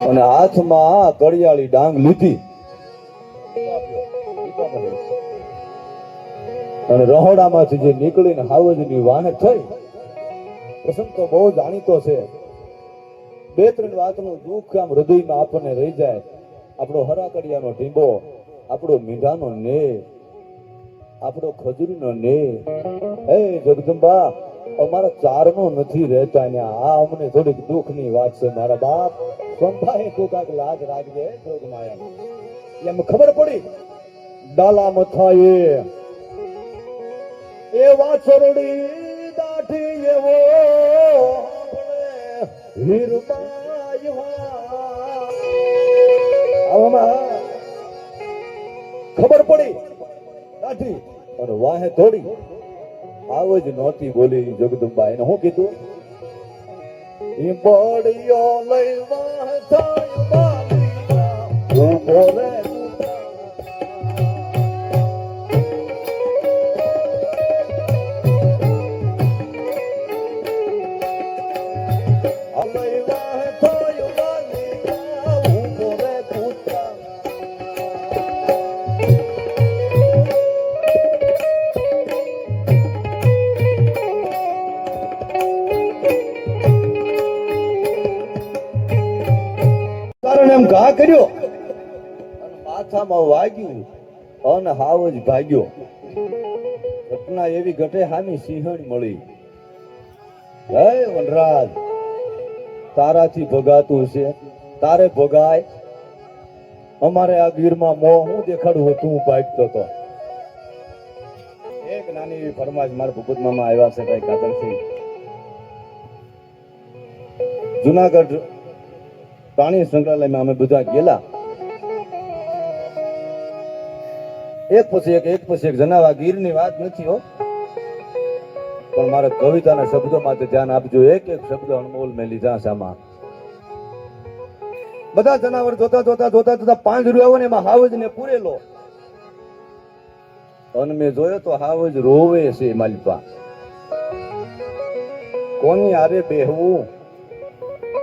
અને હાથમાં કડિયાળી ડાંગ લીધી. અને રહોડામાંથી જે નીકળીને હાવજની વાને થઈ. પ્રસંગ તો બહુ જાણીતો છે. બે ત્રણ વાતનું દુઃખ આમ હૃદયમાં આપણને રહી જાય. આપણો હરાકડિયાનો ઢીંબો, આપણો મીઠાનો ને આપણો ખજૂરીનો ને હે જગદંબા, અમારા ચારનો નથી રહેતા ને આ અમને થોડીક દુઃખની વાત છે મારા બાપ. સંભાએ કોકાક લાજ રાખજે જોગમાયા એમ ખબર પડી, ડાલા મથાએ, એ વાછરડી દાઢી એવો ખબર પડી, દાઢી. અને વાહે થોડી, આવ જ નહોતી બોલી જગદંબા એને શું કીધું? ઈ બળિયો લઈ વાહ થાય બાલીના, ઊભો રે એમ ઘા કર્યો? માથામાં વાગ્યું અને હાવ જ ભાગ્યો. ઘટના એવી ઘટે હાની સિંહણ મળી. હે વનરાજ, તારાથી ભગાતું છે. તારે ભગાય? અમારે આ ગીરમાં મોં હું દેખાડું તું ભાગતો તો. એક નાની એવી ફરમાજ મારા ભૂપત મામા આવ્યા છે, ભાઈ કાદરસિંહ જુનાગઢ પ્રાણી સંગ્રહાલયમાં અમે બધા ગયેલા. એક પછી એક એક પછી એક જણાવા ગીરની વાત નથી હો. પણ મારા કવિતાના શબ્દો માટે ધ્યાન આપજો. એક એક શબ્દ અનમોલ મેં લીધા સામા બધા જનાવર જોતા જોતા જોતા જોતા પાંચ રૂપિયા ને એમાં હાવજ ને પૂરેલો. અને મેં જોયો તો હાવજ રોવે છે માલિપા કોની આરે બેહવું?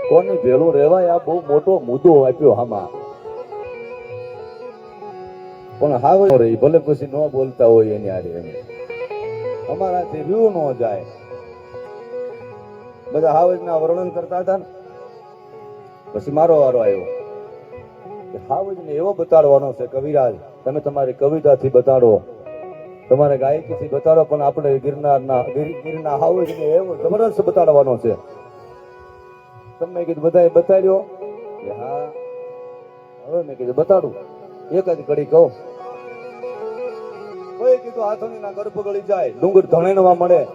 કોની ભેળો રહેવાય આ બહુ મોટો મુદ્દો આપ્યો આમાં. પણ હાવ રહી ભલે પછી ન બોલતા હોય એની આરે અમારાથી રહ્યું ન જાય. બધા હાવજના વર્ણન કરતા હતા ને. પછી મારો વારો આવ્યો. હાવજને એવો બતાડવાનો છે કવિરાજ, તમે તમારી કવિતાથી બતાડો. તમારે ગાયકીથી બતાડો, પણ આપણે ગિરનારના, ગીર- ગીરના હાવજને એવો જબરદસ્ત બતાડવાનો છે. તમને કીધું, બધાએ બતાડ્યો. કે હા, હવે મેં કીધું, બતાડું. એક જ ઘડી કહું. કોઈ કીધું હાથણીના ગર્ભ ગળી જાય, ડુંગર ધણેણવા મળે.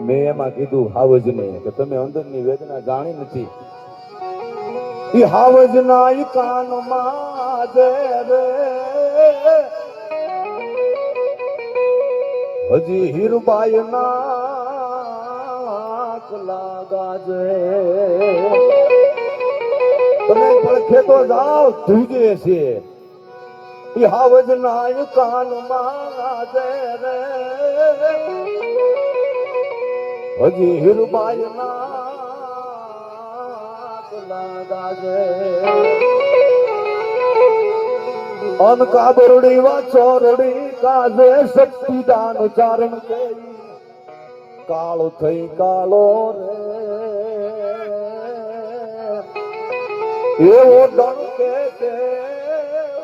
મેં એમાં કીધું હાવજ નહીં. કે તમે અંદરની વેદના જાણી નથી. ઈ હાવજ ના કાનમાં જે રે. હજી હીરબાઈ ના પણ ખેતો જાઓ, ધૂજે છે. ઈ હાવજ ના કાનમાં દે રે. હજી હિરબાઈ ના લાગાજે. અન કાબરડી વા ચોરડી કાજે, શક્તિદાન ચારણ કેઈ કાળો થઈ કાળો રે. એવો ડણકે કે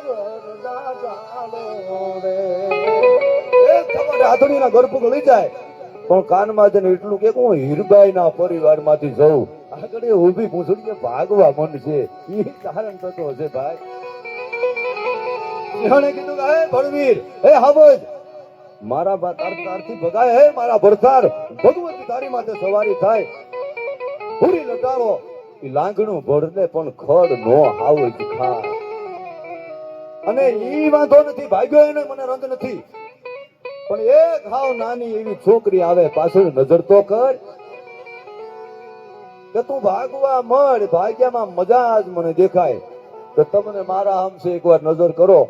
વરદા ગાળો રે. એ ખબર ગર્ભ ગળી જાય, પણ કાનમાં જઈને એટલું કે હું હીરબાઈ ના પરિવારમાંથી જઉં. આગળ ઊભી પૂછું કે ભાગવા મન છે એ કારણ થતો હશે ભાઈ. કીધું કે, હે ભણવીર, હે હાવજ મારા તારથી ભગાય હે મારા ભરતાર ભગવતી તારી માથે સવારી થાય. પૂરી લટારો એ લાગણું ભરને પણ ખડ નો હાવ જ ખાય. અને ઈ વાંધો નથી, ભાગ્યો એને, મને રંગ નથી. પણ એક હાવ નાની એવી છોકરી આવે, પાછળ નજર તો કર. કે તું ભાગવા મળ, ભાગ્યામાં મજા જ મને દેખાય. તો તમને મારા હમસે એકવાર નજર કરો.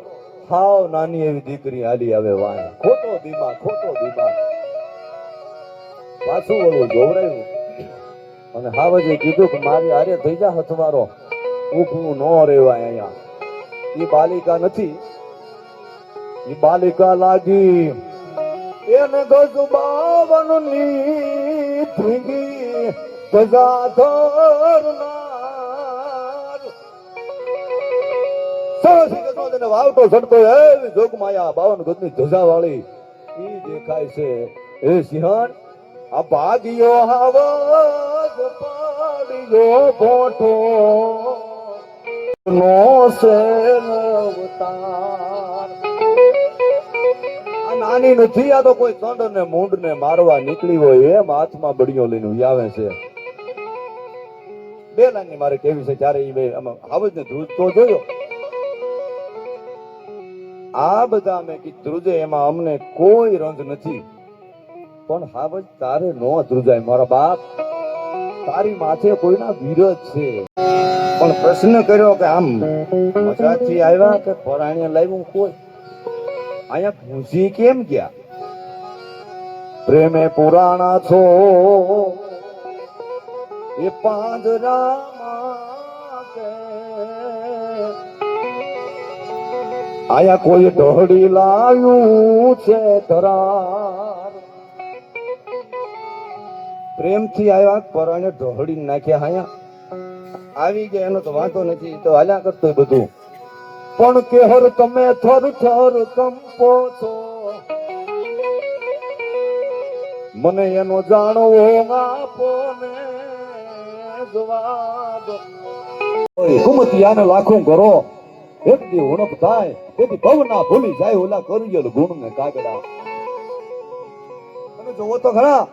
હાવ નાની એવી દીકરી હાલી આવે વાય. ખોટો દીમા ખોટો દીમા. પાછું વળું જોવરાયું. અને હાવજે કીધું કે મારી હારે થઈ જા હથવારો. ઊભું ન રેવાય અહીંયા. એ બાલિકા નથી. એ બાલિકા લાગી. એને ગજ બાવનની ભીંગી ગજા ધરનાર. સરસ ગજમાં તેને વાવટો ચડતો એવી જોગમાયા બાવન ગજની ધજા વાળી ઈ દેખાય છે? એ સિંહણ, આ ભાગ્યો આવાજ પાડ્યો ભોટો. નો આ નાની નથી, આ તો કોઈ ચંડ ને મૂંડ ને મારવા નીકળી હોય, એમ હાથમાં બળીઓ લઈને આવે છે. બે લાઈન મારે કેવી છે ત્યારે એ આમાં હાવજ ને ધ્રુજતો જોયો. આ બધા મેં કીધું, ધ્રુજે, એમાં અમને કોઈ રંજ નથી. પણ હાવજ તારે નો ધ્રુજાય, મારા બાપ. તારી માથે કોઈના વિરોધ છે. પણ પ્રશ્ન કર્યો કે આમ મજાથી આવ્યા કે પરાણીએ લાવ્યું કોઈ? અહીંયા ઘૂસી કેમ ગયા? પ્રેમે પુરાણા છો. એ પાંજરામાં આયા કોઈ ઢોળી લાવ્યું છે ધરાર. પ્રેમથી આવ્યા પરાણે ઢોળી નાખ્યા હાયા આવી ગયા, એનો તો વાંધો નથી તો હાલ્યા કરતો બધું. પણ કેહર તમે થર થર કંપો છો. મને એનો જાણવો આપો ને જવાબ કુમતિયાને લાખું કરો દી ઉણપ થાય, તેથી ભવના ભૂલી જાય ઓલા કરિયલ ગુણ ને કાગડા. તમે જોવો તો ખરા,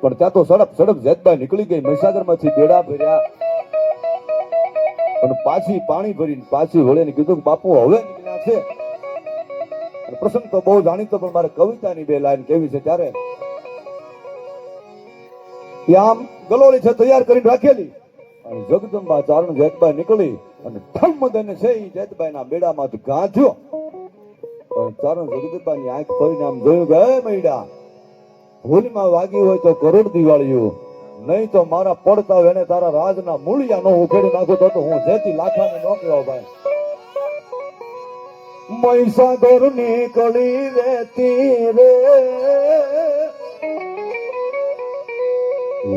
પણ ત્યાં તો સડપ સડપ જેતબાઈ નીકળી ગઈ મહીસાગરમાંથી બેડા ભર્યા. અને પાછી પાણી ભરીને પાછી વળે કીધું બાપુ, હવે નીકળ્યા છે. પ્રસંગ તો બહુ જાણીતો, પણ મારે કવિતાની બે લાઈન કેવી છે ત્યારે. ત્યાં આમ ગલોળી છે, તૈયાર કરીને રાખેલી. અને જગદંબા ચારણ જેતબાઈ નીકળી અને ઠમ દઈને છે ઈ જેતબાઈના બેડામાંથી ગાંધ્યો. પણ ચારણ જગદંબાની આંખ ફરીને આમ જોયું કે, હે મૈડા, ભૂલમાં વાગી હોય તો કરોડ દિવાળીઓ. નહીં તો મારા પડતા એને તારા રાજના મૂળિયા નો ઉખેડી નાખો તો હું જેથી લાખાને નો કહેવાય ભાઈ. મહીસાગર નીકળી રેતી રે.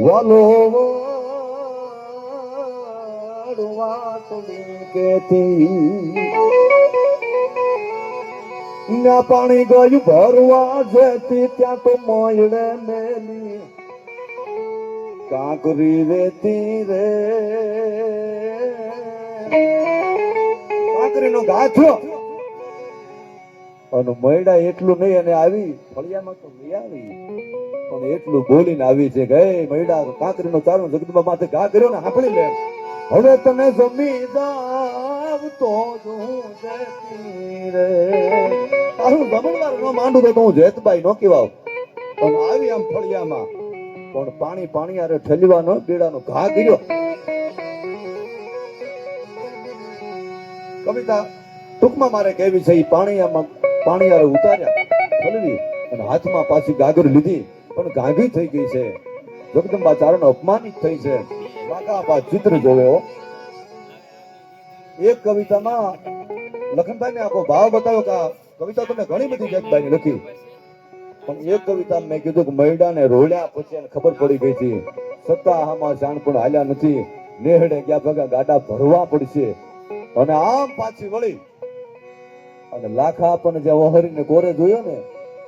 વાલો ના પાણી ગયું ભરવા જતી ત્યાં તો મોયડે મેલી. કાંકરી રેતી રે. કાંકરીનો ગાથો અને મયડા એટલું નહીં અને આવી ફળિયામાં તો લઈ આવી. પણ એટલું બોલીને આવી છે ગઈ મૈડા કાંકરી કાંકરીનો ચારો જગદંબા માથે ઘા કર્યો ને સાંભળી લે. હવે તને જમી દાવ તો જ હું જતી રે. તારું માંડું તો હું જેતભાઈ નો કહેવાવ પણ આવી આમ ફળિયામાં, પણ પાણી પાણી આરે ઠેલવાનો, બેડાનો ઘા કર્યો. કવિતા, ટૂંકમાં મારે કહેવી છે એ પાણી આમાં, પાણી આરે ઉતાર્યા, ઠલવી અને હાથમાં પાછી ગાગર લીધી, પણ ગાંગી થઈ ગઈ છે. જગદંબા ચારણ અપમાનિત થઈ છે. વાગા ચિત્ર જોયો એક કવિતામાં લખનભાઈ ને આખો ભાવ બતાવ્યો કે કવિતા તમે ઘણી બધી જગભાઈ લખી. પણ એક કવિતા મેં કીધું કે મૈડાને રોળ્યા પછી એને ખબર પડી ગઈ હતી. સત્તા આમાં જાણ પણ હાલ્યા નથી. નેહડે ગયા ભગા ગાડા ભરવા પડશે. અને આમ પાછી વળી અને લાખા આપણને જે ઓહરીને કોરે જોયો ને,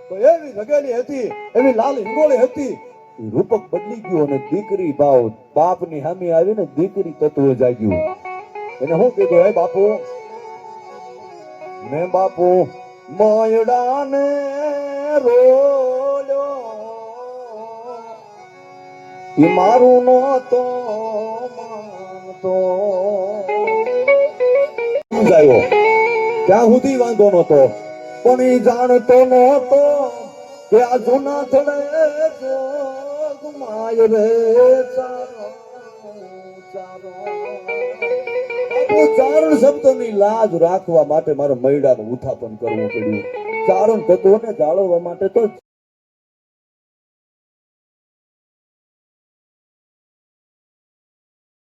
તો એવી રગેલી હતી, એવી લાલ હિંગોળી હતી. રૂપક બદલી ગયું અને દીકરી ભાવ બાપની હામી આવી ને દીકરી તત્વ જાગ્યું. એને શું કીધું, હે બાપુ? મેં બાપુ, મોયડાને રોલ્યો. એ મારું નહોતો માનતો સમજાયો? ત્યાં સુધી વાંધો નહોતો? પણ એ જાણતો નહોતો કે આ જૂના થડે જોગમાય રે ચારો ચારો ચારણ લાજ રાખવા માટે મારે મૈડાનું ઉત્થાપન કરવું પડ્યું. ચારણ તત્વોને જાળવવા માટે તો